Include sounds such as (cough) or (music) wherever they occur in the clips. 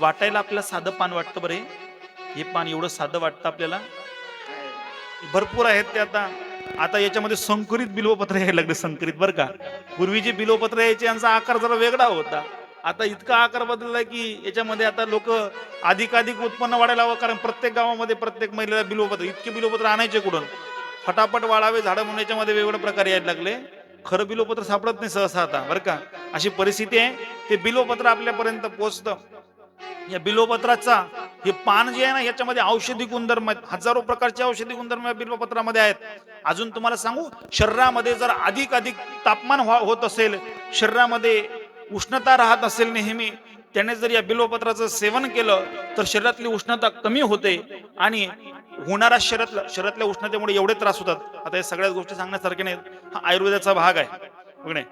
वाटायला आपल्याला साधं पान वाटतं बरे हे. पान एवढं साधं वाटतं आपल्याला. भरपूर आहेत ते आता. आता याच्यामध्ये संकरित बिल्वपत्र यायला लागले संकरित बरं का. पूर्वी जे बिल्वपत्र यायचे यांचा आकार जरा वेगळा होता. आता इतका आकार बदलला की याच्यामध्ये आता लोक अधिकाधिक उत्पन्न वाढायला हवं कारण प्रत्येक गावामध्ये प्रत्येक महिलेला बिल्वपत्र इतके बिल्वपत्र आणायचे कुठून? फटाफट वाढावे झाडं म्हणून याच्यामध्ये वेगवेगळे प्रकार यायला लागले. खरं बिल्वपत्र सापडत नाही सहसा आता बरं का. अशी परिस्थिती आहे. ते बिल्वपत्र आपल्यापर्यंत पोहोचतं या बिल्वपत्राचा हे पान जे आहे ना याच्यामध्ये औषधी गुणधर्म आहेत. हजारो प्रकारचे औषधी गुणधर्म या बिल्वपत्रामध्ये आहेत. अजून तुम्हाला सांगू शरीरामध्ये जर अधिक अधिक तापमान होत असेल शरीरामध्ये उष्णता राहत असेल नेहमी त्याने जर या बिल्वपत्राचं सेवन केलं तर शरीरातली उष्णता कमी होते आणि होणारा शरीरातला शरीरातल्या उष्णतेमुळे एवढे त्रास होतात. आता या सगळ्याच गोष्टी सांगण्यासारखे नाहीत. हा आयुर्वेदाचा भाग आहे. बघणे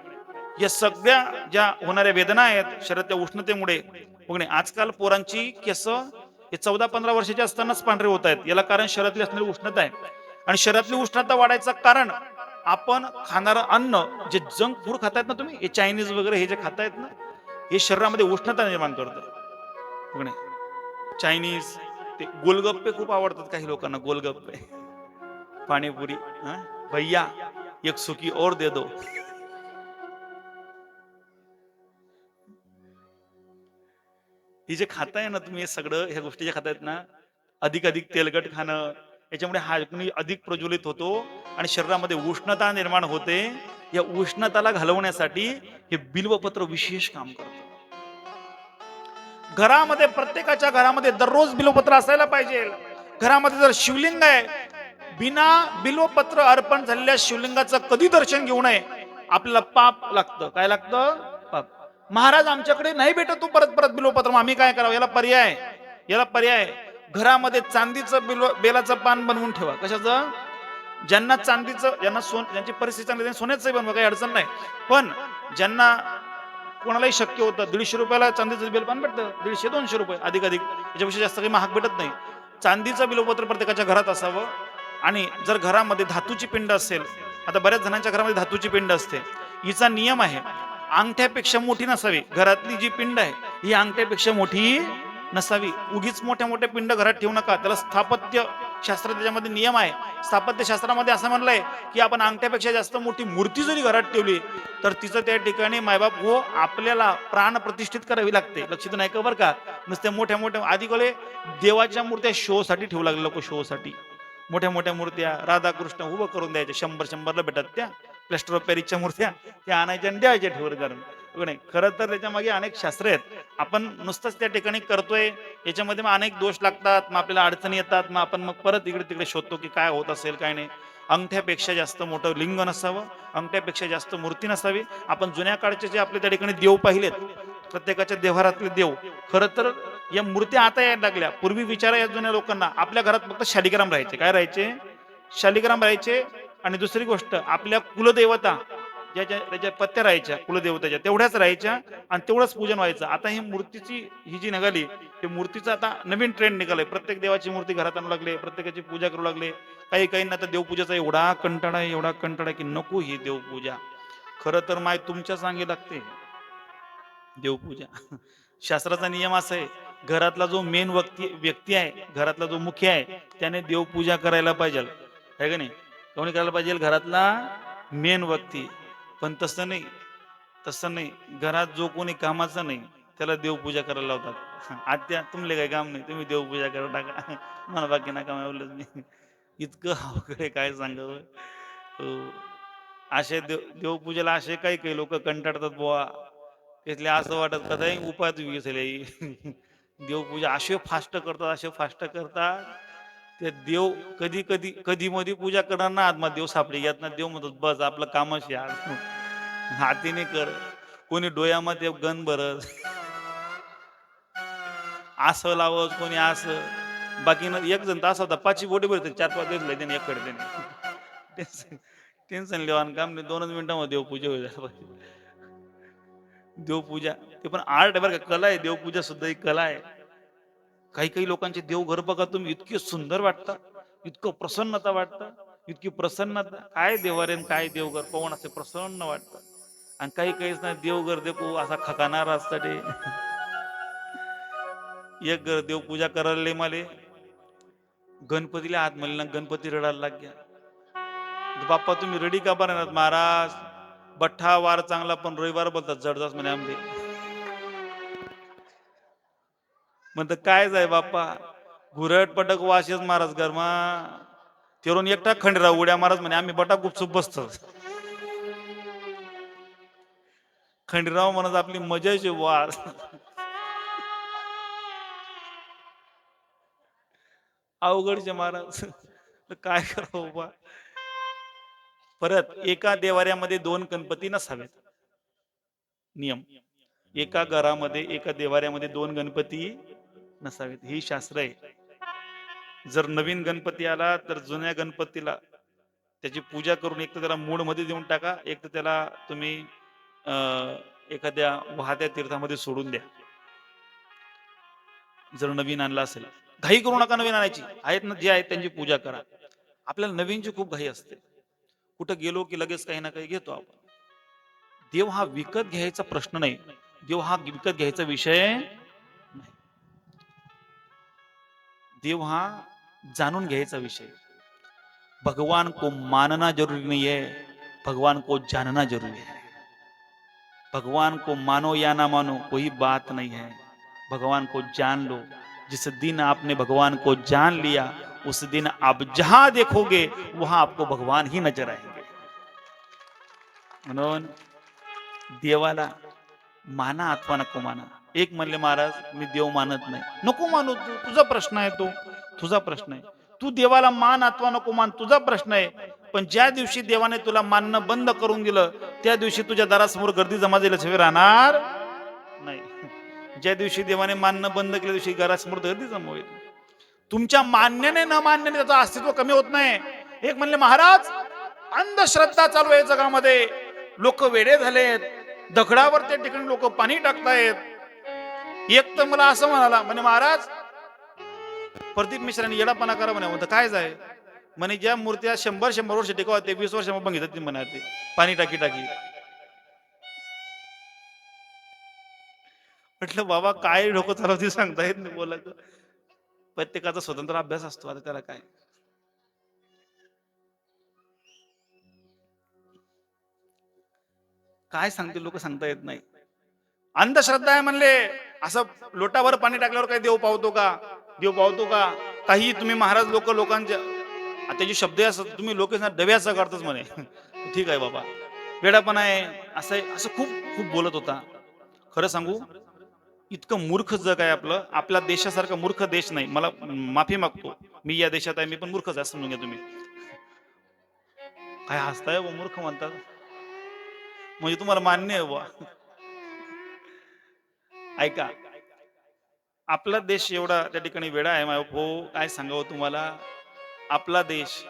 या सगळ्या ज्या होणाऱ्या वेदना आहेत शरीरातल्या उष्णतेमुळे बघणे आजकाल पोरांची केस हे चौदा पंधरा वर्षाचे असतानाच पांढरे होत आहेत. याला कारण शरीरातली असणारी उष्णता आहे. आणि शरीरातली उष्णता वाढायचं कारण आपण खाणारं अन्न जे जंक फूड खातायत ना तुम्ही हे चायनीज वगैरे हे जे खातायत ना हे शरीरामध्ये उष्णता निर्माण करतं. बघणे चायनीज ते गोलगप्पे खूप आवडतात काही लोकांना गोलगप्पे. पाणीपुरी हा? भैया एक सुकी और दे दो. हे जे खाताय ना तुम्ही हे सगळं ह्या गोष्टी ज्या खातायत ना अधिक अधिक तेलकट खाणं याच्यामुळे हा अधिक प्रज्वलित होतो आणि शरीरामध्ये उष्णता निर्माण होते. या उष्णताला घालवण्यासाठी हे बिल्वपत्र विशेष काम करत. घरामध्ये प्रत्येकाच्या घरामध्ये दररोज बिल्वपत्र असायला पाहिजे. घरामध्ये जर शिवलिंग आहे बिना बिल्वपत्र अर्पण झालेल्या शिवलिंगाचं कधी दर्शन घेऊ नये आपल्याला पाप लागतं. काय लागतं? महाराज आमच्याकडे नाही भेटत तू परत परत बिल्वपत्र आम्ही काय करावं? याला पर्याय. याला पर्याय. घरामध्ये चांदीचं बिल्व बेलाचं पान बनवून ठेवा. कशाचं? ज्यांना चांदीचं ज्यांना सोन ज्यांची परिस्थिती चांगली त्यांनी सोन्याचं बनवा काही अडचण नाही. पण ज्यांना कोणालाही शक्य होतं दीडशे रुपयाला चांदीचं बिल पान भेटतं. दीडशे दोनशे रुपये अधिक अधिक याच्यापेक्षा जास्त काही महाग भेटत नाही. चांदीचं बिलोपत्र प्रत्येकाच्या घरात असावं. आणि जर घरामध्ये धातूची पिंड असेल आता बऱ्याच जणांच्या घरामध्ये धातूची पिंड असते. हिचा नियम आहे अंगठ्यापेक्षा मोठी नसावी. घरातली जी पिंड आहे ही अंगठ्यापेक्षा मोठी नसावी. उगीच मोठ्या मोठ्या पिंड घरात ठेवू नका. त्याला स्थापत्य शास्त्र त्याच्यामध्ये नियम आहे. स्थापत्य शास्त्रामध्ये असं म्हणलंय की आपण अंगठ्यापेक्षा जास्त मोठी मूर्ती जरी घरात ठेवली तर तिचं त्या ठिकाणी मायबाप हो आपल्याला प्राण प्रतिष्ठित करावी लागते. लक्षात नाही का बरं का? नुसत्या मोठ्या मोठ्या आधी कोले देवाच्या मूर्त्या शोसाठी ठेवू लागले लोक शोसाठी. मोठ्या मोठ्या मूर्त्या राधाकृष्ण उभं करून द्यायच्या शंभर शंभरला भेटत त्या. प्लॅस्टर ऑफ पॅरिसच्या मूर्त्या त्या आणायच्या आणि द्यायच्या ठेवर कारण नाही खरं तर त्याच्यामागे अनेक शास्त्र आहेत. आपण नुसतंच त्या ठिकाणी करतोय याच्यामध्ये मग अनेक दोष लागतात मग आपल्याला अडचणी येतात मग आपण मग परत इकडे तिकडे शोधतो की काय होत असेल काय नाही. अंगठ्यापेक्षा जास्त मोठं लिंग नसावं अंगठ्यापेक्षा जास्त मूर्ती नसावी. आपण जुन्या काळचे जे आपले त्या ठिकाणी देव पाहिलेत प्रत्येकाच्या देव्हारातले देव खरं तर या मूर्त्या आता यायला लागल्या. पूर्वी विचारा या जुन्या लोकांना आपल्या घरात फक्त शालिग्राम राहायचे. काय राहायचे? शालिग्राम राहायचे आणि दुसरी गोष्ट आपल्या कुलदेवता ज्याच्या त्याच्या पत्त्या राहायच्या कुलदेवताच्या तेवढ्याच राहायच्या आणि तेवढंच पूजन व्हायचं. आता ही मूर्तीची ही जी निघाली ते मूर्तीचं आता नवीन ट्रेंड निघालाय. प्रत्येक देवाची मूर्ती घरात आणू लागले प्रत्येकाची पूजा करू लागले. काही काहींना आता देवपूजेचा एवढा कंटाळा आहे एवढा कंटाळा की नको ही देवपूजा. खरं तर माय तुमच्या सांगे लागते. देवपूजा. (laughs) शास्त्राचा नियम असा आहे घरातला जो मेन व्यक्ती व्यक्ती आहे घरातला जो मुख्य आहे त्याने देवपूजा करायला पाहिजे. आहे का नाही? कोणी करायला पाहिजे घरातला मेन व्यक्ती. पण तसं नाही. तसं नाही. घरात जो कोणी कामाचा नाही त्याला देवपूजा करायला लावतात. आत्या तुमले काही काम नाही. तुम्ही देवपूजा करा टाका. मला बाकी नका बोललं मी इतकं अवघड काय सांगावं? हो. असे देव देवपूजेला असे काही काही लोक कंटाळतात बुवा. तिथले असं वाटत का उपाय तुम्ही घेतले देवपूजा असे फास्ट करतात असे फास्ट करतात. ते देव कधी कधी कधी मधी पूजा करणार ना आत्मा देव सापडे. यात ना देव म्हणतात बस आपलं कामच आहे. हातीने कर. कोणी डोळ्यामध्ये गण भरत असं लावत कोणी असं बाकी न एक जण तास होता पाचशे बोटे भरते चार पाच दिवस त्याने एक कडे टेन्शन टेन्शन लिहान काम नाही दोनच मिनिटामध्ये देवपूजा होईल. देवपूजा ते पण आर्ट आहे बरं का कला आहे. देवपूजा सुद्धा एक कला आहे. काही काही लोकांचे देवघर बघा तुम्ही इतके सुंदर वाटतात इतकं प्रसन्नता वाटतं. इतकी प्रसन्नता. काय देवारेन काय देवघर? पवन असे प्रसन्न वाटतं. आणि काही काहीच नाही देवघर देखो असा खकाणार असता ते एक घर देवपूजा करायला मले. गणपतीला हात म्हणले ना गणपती रडायला लाग्या बाप्पा तुम्ही रडी का बरं महाराज बठ्ठा वार चांगला पण रविवार बोलतात जडदास म्हणे आमदे म्हणत काय जाय बाप्पा? घुरट पटक वाशेच महाराज गरमा तेरून एकटा खंडराव उड्या महाराज म्हणे आम्ही बटा गुपचूप बसतो. खंडीराव म्हणत आपली मजाची वार. अवघडचे महाराज. तर काय करावं बा परत एका देवाऱ्यामध्ये दोन गणपती नसावेत. नियम. एका घरामध्ये एका देवाऱ्यामध्ये दोन गणपती नसावेत ही शास्त्र आहे. जर नवीन गणपती आला तर जुन्या गणपतीला त्याची पूजा करून एक तर त्याला मूडमध्ये देऊन टाका एक तर त्याला तुम्ही एखाद्या वाहत्या तीर्थामध्ये सोडून द्या. जर नवीन आणला असेल घाई करू नका नवीन आणायची. आहेत ना जे आहेत त्यांची पूजा करा. आपल्याला नवीनची खूप घाई असते. कुठं गेलो की लगेच काही ना काही घेतो आपण. देव हा विकत घ्यायचा प्रश्न नाही. देव हा विकत घ्यायचा विषय देव हा जाणून घ्यायचा विषय. भगवान को मानना ज़रूरी नहीं है भगवान को जानना ज़रूरी है भगवान को मानो या ना मानो कोई बात नहीं है. भगवान को जान लो. जिस दिन आपने भगवान को जान लिया, उस दिन आप जहाँ देखोगे, वहाँ आपको भगवान ही नज़र आएँगे. देवाला, माना अथवा नको माना. एक म्हणले महाराज मी देव मानत नाही. नको मानू तू तुझा प्रश्न आहे तो. तुझा प्रश्न आहे. तू देवाला मान अथवा नको मान तुझा प्रश्न आहे. पण ज्या दिवशी देवाने तुला मानणं बंद करून दिलं त्या दिवशी तुझ्या दारासमोर गर्दी जमा झाल्याशिवाय राहणार नाही. (laughs) ज्या दिवशी देवाने मानणं बंद केल्या दिवशी घरासमोर गर्दी जमा होईल तुमच्या मान्याने न मान्याने त्याचं अस्तित्व कमी होत नाही. एक म्हणले महाराज अंधश्रद्धा चालू आहे जगामध्ये. लोक वेडे झालेत. दगडावर त्या ठिकाणी लोक पाणी टाकतायत. एक तर मला असं म्हणाला म्हणे महाराज प्रदीप मिश्राने येडापणा करा म्हणे. म्हणतो काय जाय म्हणे ज्या मूर्त्या शंभर शंभर वर्ष टिकाव ते वीस वर्ष पण घेतात म्हणा ते. पाणी टाकी टाकी. म्हटलं बाबा काय डोकं चालवते सांगता येत नाही बोला प्रत्येकाचा स्वतंत्र अभ्यास असतो आता त्याला काय? काय सांगते लोक सांगता येत नाही. अंधश्रद्धा आहे म्हणले. असं लोटावर पाणी टाकल्यावर काही देव पावतो का? देव पावतो का? काही तुम्ही महाराज लोक लोकांच्या त्याचे शब्द असतात तुम्ही लोक डब्याचा करतच म्हणे. ठीक आहे बाबा. वेडापणा आहे. असं आहे, असं खूप खूप बोलत होता. खरं सांगू इतकं मूर्ख जग आहे आपलं. आपल्या देशासारखा मूर्ख देश नाही. मला माफी मागतो. मी या देशात आहे मी पण मूर्खच आहे समजून घ्या तुम्ही. काय हसताय बुवा, मूर्ख म्हणतात. म्हणजे तुम्हाला मान्य आहे बुवा. ऐका. आपला देश एवढा त्या ठिकाणी वेळा आहे. माय हो काय सांगावं तुम्हाला? आपला देश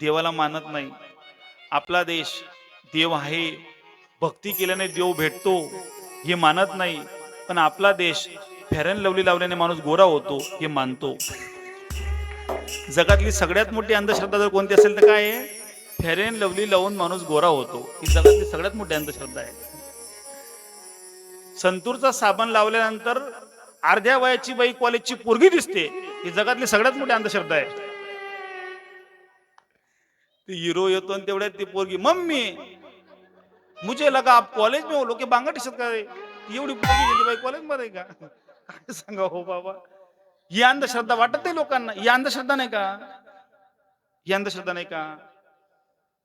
देवाला मानत नाही. आपला देश देव आहे. भक्ती केल्याने देव भेटतो हे मानत नाही. पण आपला देश फेरन लवली लावल्याने माणूस गोरा होतो हे मानतो. जगातली सगळ्यात मोठी अंधश्रद्धा जर कोणती असेल तर काय आहे? फेरेन लवली लावून माणूस गोरा होतो. ही जगातली सगळ्यात मोठी अंधश्रद्धा आहे. संतूरचा साबण लावल्यानंतर अर्ध्या वयाची बाई कॉलेजची पोरगी दिसते. ही जगातली सगळ्यात मोठी अंधश्रद्धा आहे. ती हिरो येतो आणि तेवढ्यात ती पोरगी मम्मी मुझे लगा आप कॉलेज में हो लोक बांगा टी काय एवढी पोरगी गेली बाई कॉलेजमध्ये का? काय सांगा हो बाबा? ही अंधश्रद्धा वाटत नाही लोकांना. ही अंधश्रद्धा नाही का? ही अंधश्रद्धा नाही का?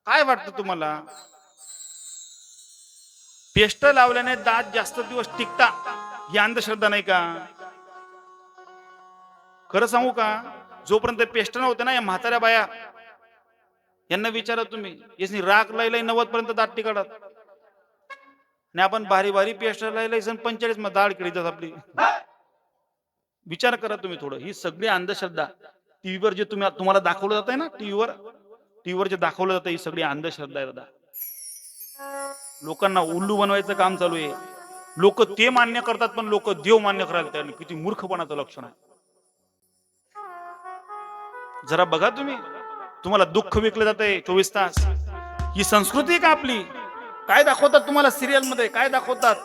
काय वाटतं तुम्हाला? पेस्ट लावल्याने दात जास्त दिवस टिकता. ही अंधश्रद्धा नाही का? खरं सांगू का? जोपर्यंत पेस्ट नव्हते ना या म्हाताऱ्या बाया यांना विचारा तुम्ही यासनी राग लाईलाय नव्वद पर्यंत दात टिकाडत आणि आपण भारी भारी पेस्ट लाईलाय सण पंचेचाळीसमध्ये दाढ केली जात आपली. विचार करा तुम्ही थोडं. ही सगळी अंधश्रद्धा टीव्हीवर जे तुम्ही तुम्हाला दाखवलं जात आहे ना टीव्हीवर टीव्हीवर जे दाखवलं जातं ही सगळी अंधश्रद्धा आहे दादा. लोकांना उल्लू बनवायचं काम चालू आहे. लोक ते मान्य करतात पण लोक देव मान्य करायला तयार नाही. किती मूर्खपणाचं लक्षण आहे. जरा बघा तुम्ही. तुम्हाला दुःख विकलं जात आहे चोवीस तास. ही संस्कृती का आपली? काय दाखवतात तुम्हाला सिरियलमध्ये? काय दाखवतात?